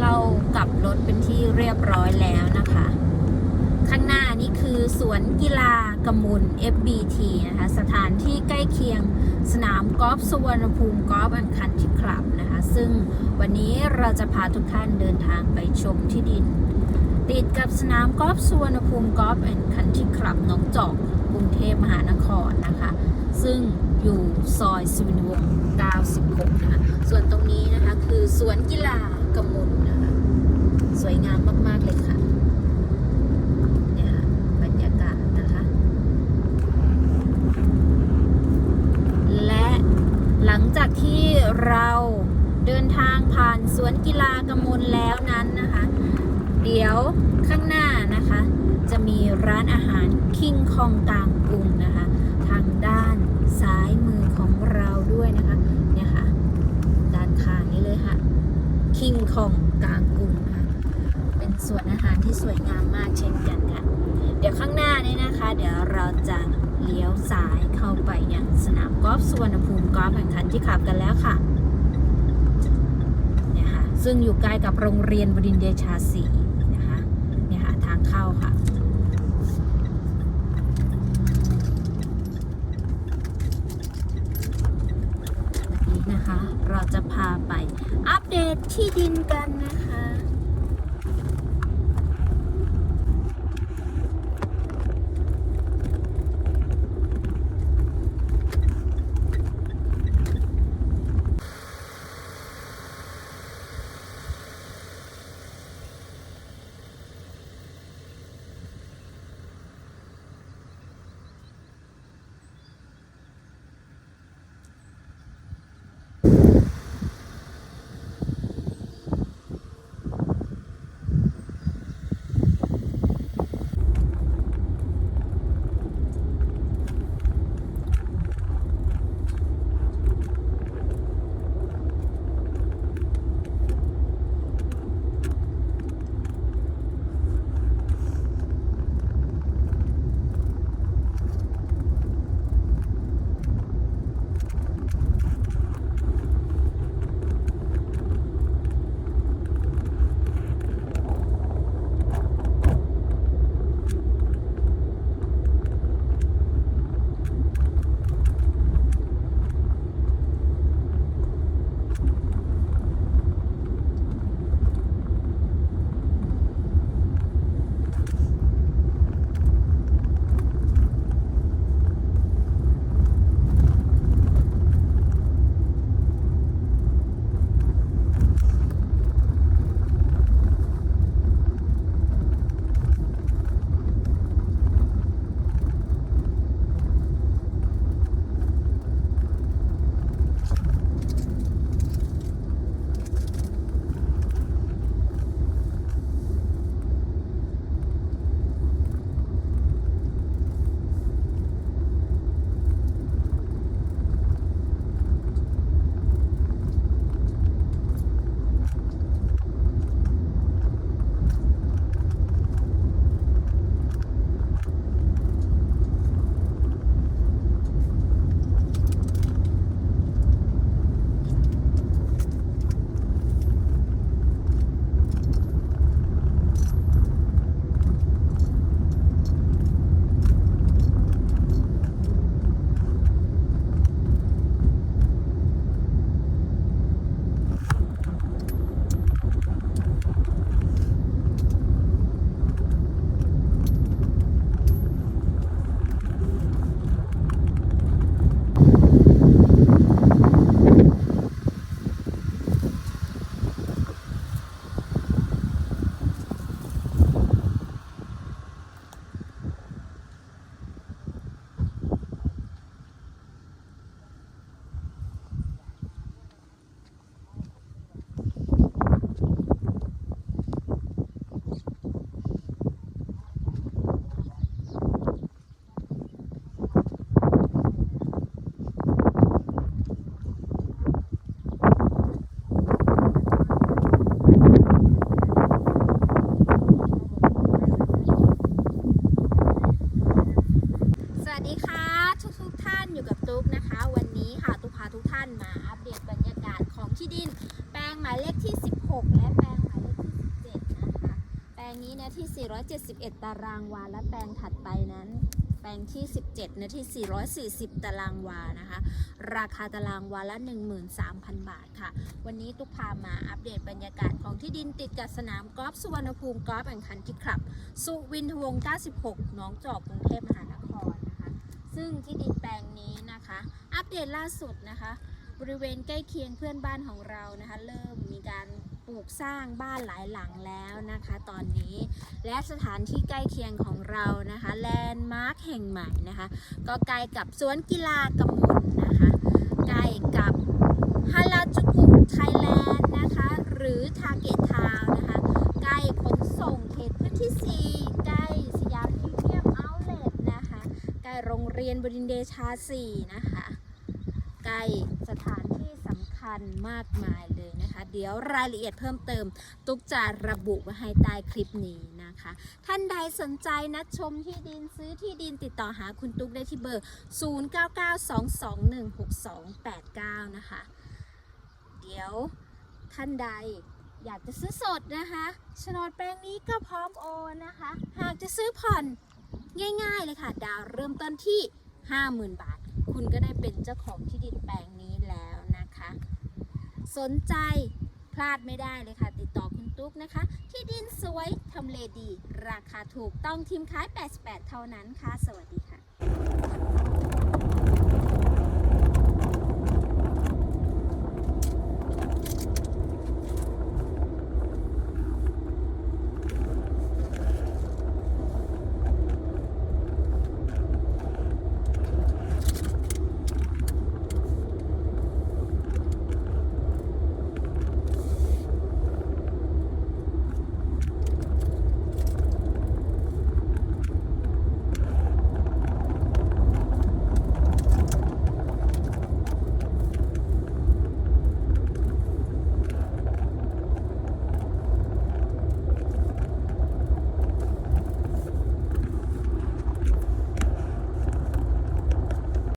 เรากลับรถเป็นที่เรียบร้อยแล้วนะคะ ข้างหน้านี่คือสวนกีฬากมุล FBT นะคะ สถานที่ใกล้เคียงสนามกอล์ฟสุวรรณภูมิกอล์ฟอันคันที่คลับนะคะ ซึ่งวันนี้เราจะพาทุกท่านเดินทางไปชมที่ดิน ติดกับสนามกอล์ฟสุวรรณภูมิกอล์ฟแอนด์คันทรีคลับหนองจอกกรุงเทพมหานครนะคะ ซึ่งอยู่ซอยสุวินวงศ์96 นะคะ ส่วนตรงนี้นะคะคือสวนกีฬากมุลนะคะ สวยงามมาก ๆ เลยค่ะเนี่ยค่ะบรรยากาศนะคะ และหลังจากที่เราเดินทาง ผ่านสวนกีฬากำมลแล้วนั้นนะคะ เดี๋ยวข้างหน้านะคะ จะมีร้านอาหารคิงคองกลางกรุงนะคะ ทางด้านซ้ายมือของเราด้วยนะคะเนี่ยค่ะด้านข้างนี้เลยค่ะคิงคองกลางกรุงนะคะเป็นสวนอาหารที่สวยงามมากเช่นกันค่ะ เดี๋ยวข้างหน้านี้นะคะ เดี๋ยวเราจะเลี้ยวซ้ายเข้าไปยังสนามกอล์ฟสุวรรณภูมิกอล์ฟแข่งขันที่ขับกันแล้วค่ะ ซึ่งอยู่ใกล้กับโรงเรียนบดินเดชาสีนะคะเนี่ยค่ะทางเข้าค่ะ วันนี้นะคะ เราจะพาไปอัปเดตที่ดินกันนะานมาอัปเดตบรรยากาศของที่ดิน แปลงหมายเลขที่ 16 และแปลงหมายเลขที่ 17 นะคะนี้เนื้อที่ 471 ตารางวา และแปลงถัดไปนั้น แปลงที่ 17 เนื้อที่ 440 ตารางวา นะคะ ราคาตารางวาละ 13,000 บาทค่ะ วันนี้ตุ๊กพามาอัปเดตบรรยากาศของที่ดินติดกับสนามกอล์ฟสุวรรณภูมิกอล์ฟแอนด์คันทรีคลับ สุวินทวงศ์ 96 หน้องจอกกรุงเทพมหานครนะคะซึ่งที่ดินแปลงนี้นะคะ อัปเดตล่าสุดนะคะ บริเวณใกล้เคียงเพื่อนบ้านของเรานะคะ เริ่มมีการปลูกสร้างบ้านหลายหลังแล้วนะคะ ตอนนี้และสถานที่ใกล้เคียงของเรานะคะแลนด์มาร์คแห่งใหม่นะคะ ก็ใกล้กับสวนกีฬากำมลนะคะใกล้กับฮาราจูกุไทยแลนด์นะคะ หรือทาเกตทาวนะคะ ใกล้ขนส่งเขตพื้นที่ 4 ใกล้สยามพรีเมียมเอาท์เลทนะคะ ใกล้โรงเรียนบดินเดชา 4 นะคะ สถานที่สำคัญมากมายเลยนะคะ เดี๋ยวรายละเอียดเพิ่มเติม ตุ๊กจะระบุไว้ให้ใต้คลิปนี้นะคะ ท่านใดสนใจนัดชมที่ดินซื้อที่ดินติดต่อหาคุณตุ๊กได้ที่เบอร์ 0992216289 นะคะ เดี๋ยวท่านใดอยากจะซื้อสดนะคะโฉนดแปลงนี้ก็พร้อมโอนนะคะ หากจะซื้อผ่อนง่ายๆเลยค่ะ ดาวเริ่มต้นที่ 50,000 บาท คุณก็ได้เป็นเจ้าของที่ดินแปลงนี้แล้วนะคะ สนใจพลาดไม่ได้เลยค่ะ ติดต่อคุณตุ๊กนะคะ ที่ดินสวยทำเลดี ราคาถูกต้องทีมค้าย 88 เท่านั้นค่ะ สวัสดีค่ะ